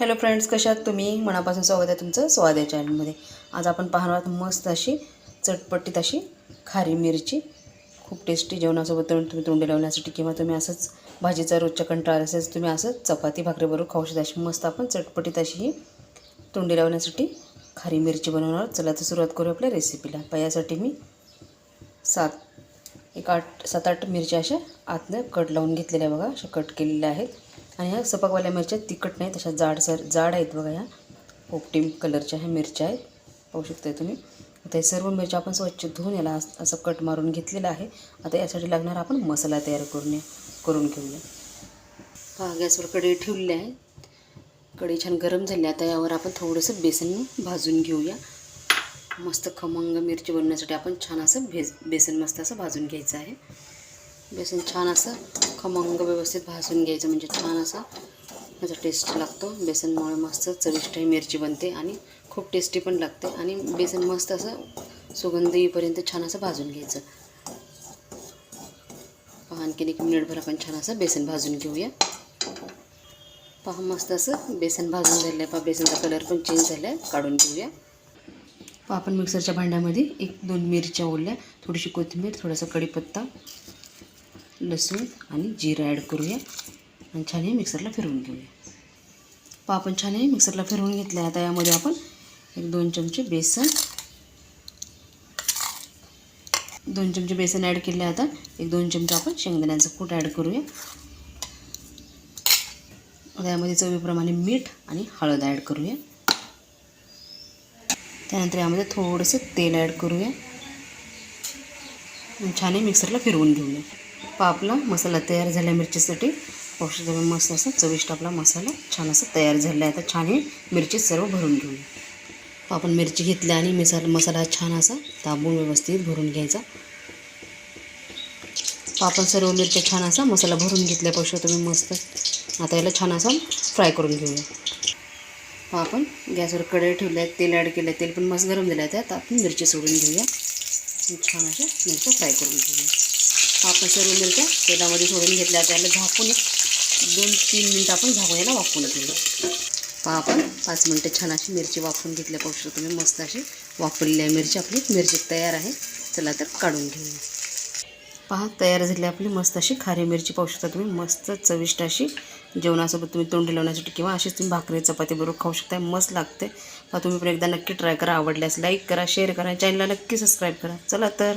Hello friends कशात तुम्ही? मनापासून स्वागत आहे तुमचं स्वाद या चॅनलमध्ये आज आपण पाहणार आहोत मस्त अशी चटपटीत अशी खारी मिरची. खूप टेस्टी जेवणासोबत तोंड तुम्ही तोंडी लावण्यासाठी किंवा तुम्ही असंच भाजीचा रोजच्या कंटाळा असेल तुम्ही असंच चपाती भाकरीबरोबर खाऊ शकता. अशी मस्त आपण चटपटीत अशी ही तोंडी लावण्यासाठी खारी मिरची बनवणार आहोत. चला तर सुरुवात करू आपल्या रेसिपीला पण यासाठी मी सात एक आठ सात आठ मिरच्या अशा आतनं कट लावून घेतलेल्या बघा. अशा कट केलेल्या आहेत. आणि ह्या सपाकवाल्या मिरच्या तिखट नाहीत तशा जाडसर जाड आहेत बघा ह्या. पोपटीम कलरच्या ह्या मिरच्या आहेत. पाहू शकताय तुम्ही. आता हे सर्व मिरच्या आपण स्वच्छ धुवून याला असं कट मारून घेतलेलं आहे. आता यासाठी लागणार आपण मसाला तयार करून करून घेऊया. पहा गॅसवर कढई ठेवलेली आहे. कढई छान गरम झाली. आता यावर आपण थोडंसं बेसन भाजून घेऊया. मस्त खमंग मिरची बनवण्यासाठी आपण छान असं भेज बेसन मस्त असं भाजून घ्यायचं आहे. बेसन छान असं खमंग व्यवस्थित भाजून घ्यायचं म्हणजे छान असा. त्याचा टेस्ट लागतो. बेसनमुळे मस्त चविष्ट मिरची बनते आणि खूप टेस्टी पण लागते. आणि बेसन मस्त असं सुगंध येईपर्यंत छान असं भाजून घ्यायचं. पहा आणखीन एक मिनिटभर आपण छान असं बेसन भाजून घेऊया. पहा मस्त असं बेसन भाजून झालं आहे पहा बेसनचा कलर पण चेंज झाला आहे काढून घेऊया. पहा आपण मिक्सरच्या भांड्यामध्ये एक दोन मिरच्या ओलल्या थोडीशी कोथिंबीर थोडासा कढीपत्ता लसूण आणि जिरं ॲड करूया. आणि छान हे मिक्सरला फिरवून घेऊया. पहा आपण छान हे मिक्सरला फिरवून घेतलं आहे आता यामध्ये आपण एक दोन चमचे बेसन दोन चमचे बेसन ॲड केले आता. एक दोन चमचे आपण शेंगदाण्याचं कूट ॲड करूया. आता यामध्ये चवीप्रमाणे मीठ आणि हळद ॲड करूया. त्यानंतर यामध्ये थोडंसं तेल ॲड करूया. आणि छान मिक्सरला फिरवून घेऊया. पापला मसाला तयार झाला मिरचीसाठी. औषध मस्त असा चविष्ट आपला मसाला छान असा तयार झाला आहे. आता छान हे मिरची सर्व भरून घेऊया आपण मिरची घेतल्या आणि मिसाल मसाला छान असा दाबून व्यवस्थित भरून घ्यायचा. आपण सर्व मिरच्या छान असा मसाला भरून घेतल्यापेक्षा तुम्ही मस्त. आता याला छान असा फ्राय करून घेऊया. आपण गॅसवर कढई ठेवल्या आहेत तेल ॲड केलं तेल पण मस्त गरम झालं आहे. त्यात आपण मिरची सोडून घेऊया. छान अशा मिरच्या फ्राय करून घेऊया. आपण सर्व मिरच्या तेलामध्ये सोडून घेतल्या त्याला झाकून एक दोन तीन मिनटं आपण झाकून याला वाफवून घेऊया पहा आपण पाच मिनटं छान अशी मिरची वाफवून शकतो तुम्ही मस्त अशी वापरलेली आहे मिरची. आपली मिरची तयार आहे. चला तर काढून घेऊ पहा तयार झाली आपली मस्त अशी खारी मिरची. पाहू शकता तुम्ही मस्त चविष्ट अशी जेवणासोबत तुम्ही तोंडी लावण्यासाठी किंवा अशीच तुम्ही भाकरी चपाती बरोबर खाऊ शकता मस्त लागते. पहा तुम्ही पण एकदा नक्की ट्राय करा. आवडल्यास लाईक करा शेअर करा. चॅनलला नक्की सबस्क्राईब करा. चला तर.